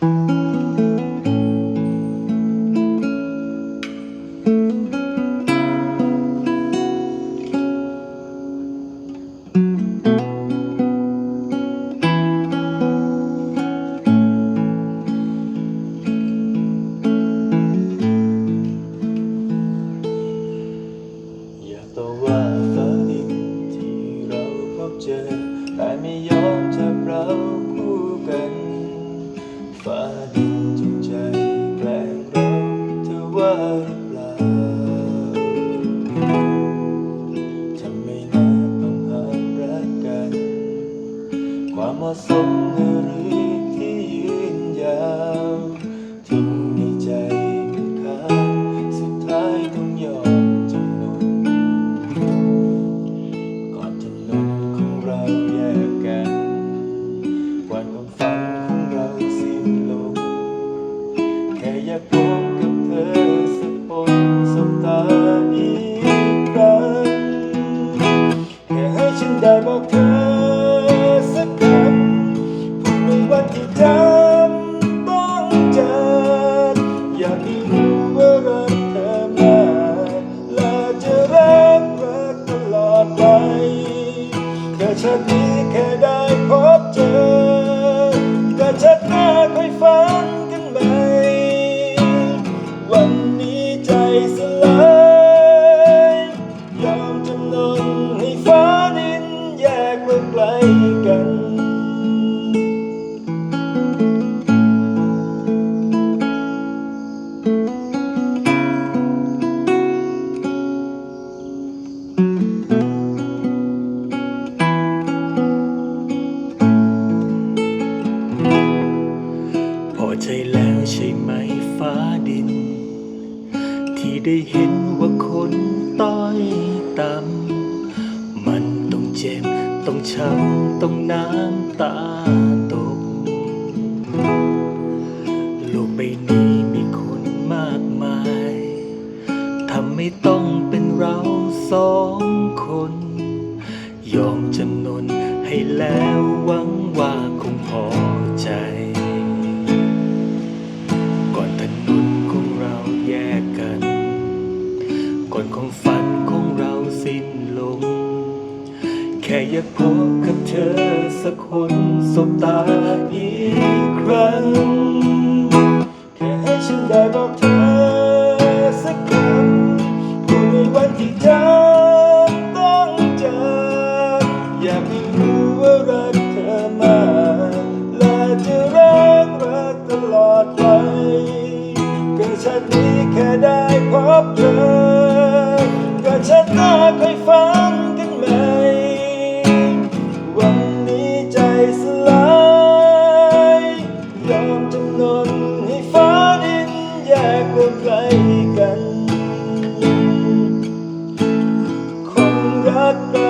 อย่ คำพูด ได้เห็นว่าคนต้อยต่ำมันต้องเจ็บ ต้องช้ำ ต้องน้ำตาตก โลกใบนี้มีคนมากมาย ทำไม่ต้องเป็นเราสองคน ยอมจำนนให้แล้วหวังว่า ก่อนความฝันของเราสิ้นลง แค่อยากพบกับเธอสักคนสบตาอีกครั้ง แค่ให้ฉันได้บอกเธอสักคำพูดในวันที่จำต้องจากอยากให้รู้ว่ารักเธอมากและจะรักรักตลอดไป ก็ชาตินี้แค่ได้พบเธอ At